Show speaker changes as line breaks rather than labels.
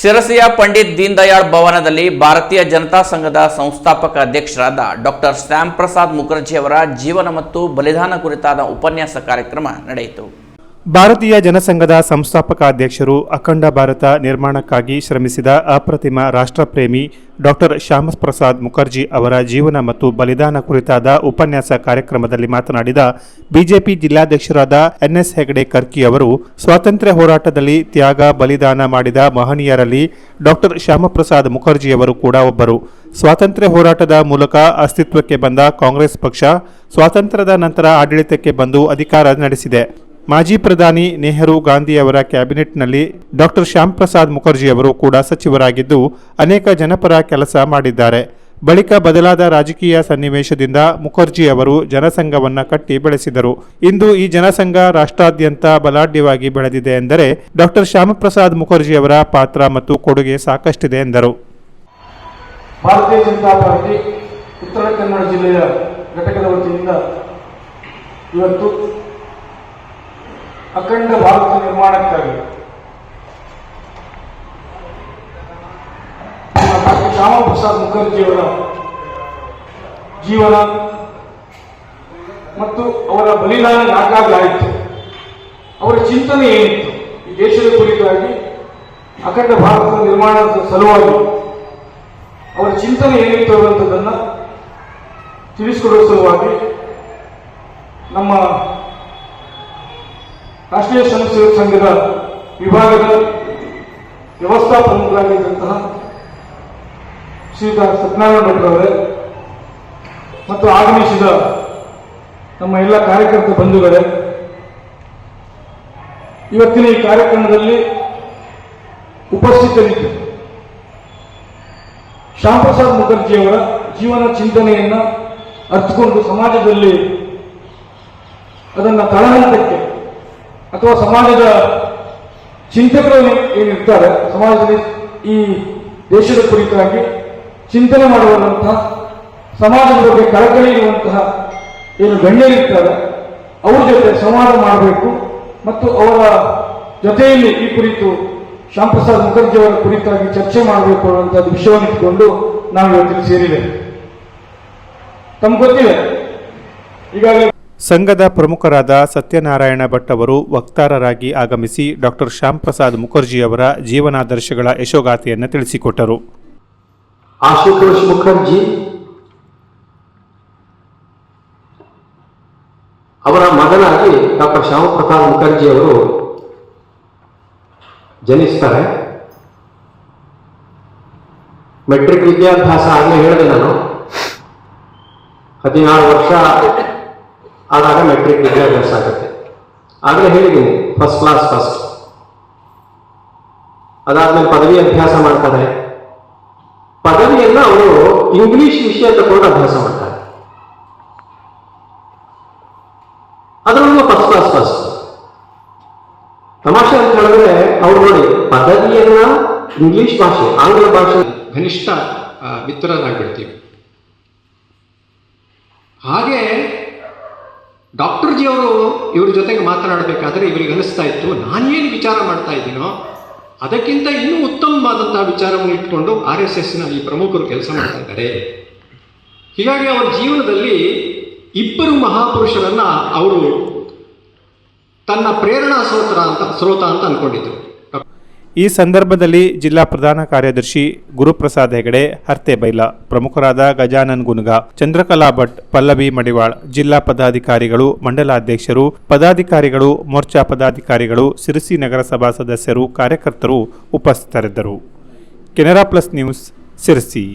ಶಿರಸಿಯ ಪಂಡಿತ್ ದೀನ್ ದಯಾಳ್ ಭವನದಲ್ಲಿ ಭಾರತೀಯ ಜನತಾ ಸಂಘದ ಸಂಸ್ಥಾಪಕ ಅಧ್ಯಕ್ಷರಾದ ಡಾಕ್ಟರ್ ಶ್ಯಾಮ್ ಪ್ರಸಾದ್ ಮುಖರ್ಜಿ ಅವರ ಜೀವನ ಮತ್ತು ಬಲಿದಾನ ಕುರಿತಾದ ಉಪನ್ಯಾಸ ಕಾರ್ಯಕ್ರಮ ನಡೆಯಿತು.
ಭಾರತೀಯ ಜನಸಂಘದ ಸಂಸ್ಥಾಪಕ ಅಧ್ಯಕ್ಷರು ಅಖಂಡ ಭಾರತ ನಿರ್ಮಾಣಕ್ಕಾಗಿ ಶ್ರಮಿಸಿದ ಅಪ್ರತಿಮ ರಾಷ್ಟ್ರಪ್ರೇಮಿ ಡಾಕ್ಟರ್ ಶ್ಯಾಮಪ್ರಸಾದ್ ಮುಖರ್ಜಿ ಅವರ ಜೀವನ ಮತ್ತು ಬಲಿದಾನ ಕುರಿತಾದ ಉಪನ್ಯಾಸ ಕಾರ್ಯಕ್ರಮದಲ್ಲಿ ಮಾತನಾಡಿದ ಬಿಜೆಪಿ ಜಿಲ್ಲಾಧ್ಯಕ್ಷರಾದ ಎನ್ಎಸ್ ಹೆಗಡೆ ಕರ್ಕಿ ಅವರು, ಸ್ವಾತಂತ್ರ್ಯ ಹೋರಾಟದಲ್ಲಿ ತ್ಯಾಗ, ಬಲಿದಾನ ಮಾಡಿದ ಮಹನೀಯರಲ್ಲಿ ಡಾಕ್ಟರ್ ಶ್ಯಾಮಪ್ರಸಾದ್ ಮುಖರ್ಜಿಯವರು ಕೂಡ ಒಬ್ಬರು. ಸ್ವಾತಂತ್ರ್ಯ ಹೋರಾಟದ ಮೂಲಕ ಅಸ್ತಿತ್ವಕ್ಕೆ ಬಂದ ಕಾಂಗ್ರೆಸ್ ಪಕ್ಷ ಸ್ವಾತಂತ್ರ್ಯದ ನಂತರ ಆಡಳಿತಕ್ಕೆ ಬಂದು ಅಧಿಕಾರ ನಡೆಸಿದೆ. ಮಾಜಿ ಪ್ರಧಾನಿ ನೆಹರು ಗಾಂಧಿಯವರ ಕ್ಯಾಬಿನೆಟ್ನಲ್ಲಿ ಡಾಕ್ಟರ್ ಶ್ಯಾಮ್ ಪ್ರಸಾದ್ ಮುಖರ್ಜಿ ಅವರು ಕೂಡ ಸಚಿವರಾಗಿದ್ದು ಅನೇಕ ಜನಪರ ಕೆಲಸ ಮಾಡಿದ್ದಾರೆ. ಬಳಿಕ ಬದಲಾದ ರಾಜಕೀಯ ಸನ್ನಿವೇಶದಿಂದ ಮುಖರ್ಜಿ ಅವರು ಜನಸಂಘವನ್ನು ಕಟ್ಟಿ ಬೆಳೆಸಿದರು. ಇಂದು ಈ ಜನಸಂಘ ರಾಷ್ಟ್ರಾದ್ಯಂತ ಬಲಾಢ್ಯವಾಗಿ ಬೆಳೆದಿದೆ ಎಂದರೆ ಡಾಕ್ಟರ್ ಶ್ಯಾಮಪ್ರಸಾದ್ ಮುಖರ್ಜಿ ಅವರ ಪಾತ್ರ ಮತ್ತು ಕೊಡುಗೆ ಸಾಕಷ್ಟಿದೆ ಎಂದರು.
ಭಾರತೀಯ ಜನತಾ ಪಾರ್ಟಿ ಉತ್ತರ ಕನ್ನಡ ಜಿಲ್ಲೆಯ ಘಟಕದ ವತಿಯಿಂದ ಇವತ್ತು ಅಖಂಡ ಭಾರತ ನಿರ್ಮಾಣಕ್ಕಾಗಿ. ಡಾಕ್ಟರ್ ಶ್ಯಾಮಪ್ರಸಾದ್ ಮುಖರ್ಜಿಯವರ ಜೀವನ ಮತ್ತು ಅವರ ಬಲಿದಾನ ಯಾಕಾಗಾಯಿತು ಅವರ ಚಿಂತನೆ ಏನಿತ್ತು? ಈ ದೇಶದ ಕುರಿತಾಗಿ ಅಖಂಡ ಭಾರತ ನಿರ್ಮಾಣದ ಸಲುವಾಗಿ ಅವರ ಚಿಂತನೆ ಏನಿತ್ತು ಅನ್ನುವಂಥದ್ದನ್ನು ತಿಳಿಸಿಕೊಡುವ ಸಲುವಾಗಿ ನಮ್ಮ ರಾಷ್ಟ್ರೀಯ ಸ್ವಯಂ ಸೇವಕ ಸಂಘದ ವಿಭಾಗದ ವ್ಯವಸ್ಥಾ ಪ್ರಮುಖರಾಗಿದ್ದಂತಹ ಶ್ರೀಯುತ ಸತ್ಯನಾರಾಯಣ ಭಟ್ರವರೇ ಮತ್ತು ಆಗಮಿಸಿದ ನಮ್ಮ ಎಲ್ಲ ಕಾರ್ಯಕರ್ತ ಬಂಧುಗಳೇ, ಇವತ್ತಿನ ಈ ಕಾರ್ಯಕ್ರಮದಲ್ಲಿ ಉಪಸ್ಥಿತರಿದ್ದು ಶ್ಯಾಮ್ ಪ್ರಸಾದ್ ಮುಖರ್ಜಿಯವರ ಜೀವನ ಚಿಂತನೆಯನ್ನ ಅರ್ಥಕೊಂಡು ಸಮಾಜದಲ್ಲಿ ಅದನ್ನ ತಳಹಂತಕ್ಕೆ ಅಥವಾ ಸಮಾಜದ ಚಿಂತಕರು ಏನ್- ಏನಿರ್ತಾರೆ ಸಮಾಜದಲ್ಲಿ ಈ ದೇಶದ ಕುರಿತಾಗಿ ಚಿಂತನೆ ಮಾಡುವಂತಹ, ಸಮಾಜದ ಬಗ್ಗೆ ಕಳಕಳಿ ಇರುವಂತಹ ಏನು ಗಣ್ಯರಿರ್ತಾರೆ ಅವ್ರ ಜೊತೆ ಸಂವಾದ ಮಾಡಬೇಕು ಮತ್ತು ಅವರ ಜೊತೆಯಲ್ಲಿ ಈ ಕುರಿತು ಶ್ಯಾಮ್ ಪ್ರಸಾದ್ ಮುಖರ್ಜಿ ಅವರ ಕುರಿತಾಗಿ ಚರ್ಚೆ ಮಾಡಬೇಕು ಅನ್ನುವಂಥದ್ದು ವಿಷಯವನ್ನು ಇಟ್ಟುಕೊಂಡು ನಾವು ಇವತ್ತಿಗೆ ಸೇರಿದೆ ತಮ್ಗೆ ಗೊತ್ತಿದೆ, ಈಗಾಗಲೇ
ಸಂಘದ ಪ್ರಮುಖರಾದ ಸತ್ಯನಾರಾಯಣ ಭಟ್ ಅವರು ವಕ್ತಾರರಾಗಿ ಆಗಮಿಸಿ ಡಾಕ್ಟರ್ ಶ್ಯಾಮ್ ಪ್ರಸಾದ್ ಮುಖರ್ಜಿಯವರ ಜೀವನಾದರ್ಶಗಳ ಯಶೋಗಾಥೆಯನ್ನು ತಿಳಿಸಿಕೊಟ್ಟರು.
ಆಶುತೋಷ್ ಮುಖರ್ಜಿ ಅವರ ಮಗನಾಗಿ ಡಾಕ್ಟರ್ ಶ್ಯಾಮಪ್ರಸಾದ್ ಮುಖರ್ಜಿ ಅವರು ಜನಿಸ್ತಾರೆ. ಮೆಟ್ರಿಕ್ ವಿದ್ಯಾಭ್ಯಾಸ ಆಗಲೇ ಹೇಳಿದೆ ನಾನು. ಹದಿನಾರು ವರ್ಷ ಆದಾಗ ಮೆಟ್ರಿಕ್ ವಿದ್ಯಾಭ್ಯಾಸ ಆಗುತ್ತೆ. ಆದರೆ ಹೇಳಿದ್ದೀನಿ ಫಸ್ಟ್ ಕ್ಲಾಸ್ ಫಸ್ಟ್ ಅದಾದ್ಮೇಲೆ ಪದವಿ ಅಭ್ಯಾಸ ಮಾಡ್ತಾರೆ. ಪದವಿಯನ್ನ ಅವರು ಇಂಗ್ಲಿಷ್ ವಿಷಯ ತಗೊಂಡು ಅಭ್ಯಾಸ ಮಾಡ್ತಾರೆ. ಅದರಲ್ಲೂ ಫಸ್ಟ್ ಕ್ಲಾಸ್ ಫಸ್ಟ್ ತಮಾಷೆ ಅಂತ ಹೇಳಿದ್ರೆ ಅವ್ರು ನೋಡಿ, ಪದವಿಯನ್ನ ಇಂಗ್ಲಿಷ್ ಭಾಷೆ, ಆಂಗ್ಲ ಭಾಷೆ.
ಕನಿಷ್ಠ ಮಿತ್ರರಾಗ್ಬಿಡ್ತೀವಿ. ಹಾಗೆ ಡಾಕ್ಟರ್ ಜಿ ಅವರು ಇವ್ರ ಜೊತೆಗೆ ಮಾತನಾಡಬೇಕಾದ್ರೆ ಇವರಿಗೆ ಅನಿಸ್ತಾ ಇತ್ತು, ನಾನೇನು ವಿಚಾರ ಮಾಡ್ತಾ ಇದ್ದೀನೋ ಅದಕ್ಕಿಂತ ಇನ್ನೂ ಉತ್ತಮವಾದಂತಹ ವಿಚಾರವನ್ನು ಇಟ್ಕೊಂಡು ಆರ್ ಎಸ್ ಎಸ್ನ ಈ ಪ್ರಮುಖರು ಕೆಲಸ ಮಾಡ್ತಾ ಇದ್ದಾರೆ. ಹೀಗಾಗಿ ಅವರ ಜೀವನದಲ್ಲಿ ಇಬ್ಬರು ಮಹಾಪುರುಷರನ್ನ ಅವರು ತನ್ನ ಪ್ರೇರಣಾ ಸ್ರೋತ ಅಂತ ಸ್ರೋತ ಅಂತ ಅನ್ಕೊಂಡಿದ್ರು.
ಈ ಸಂದರ್ಭದಲ್ಲಿ ಜಿಲ್ಲಾ ಪ್ರಧಾನ ಕಾರ್ಯದರ್ಶಿ ಗುರುಪ್ರಸಾದ್ ಹೆಗಡೆ, ಹರ್ತೆ ಬೈಲ, ಪ್ರಮುಖರಾದ ಗಜಾನನ್ ಗುನ್ಗ, ಚಂದ್ರಕಲಾ ಭಟ್, ಪಲ್ಲವಿ ಮಡಿವಾಳ್, ಜಿಲ್ಲಾ ಪದಾಧಿಕಾರಿಗಳು, ಮಂಡಲಾಧ್ಯಕ್ಷರು, ಪದಾಧಿಕಾರಿಗಳು, ಮೋರ್ಚಾ ಪದಾಧಿಕಾರಿಗಳು, ಸಿರಿಸಿ ನಗರಸಭಾ ಸದಸ್ಯರು, ಕಾರ್ಯಕರ್ತರು ಉಪಸ್ಥಿತರಿದ್ದರು. Canara plus news, Sirsi.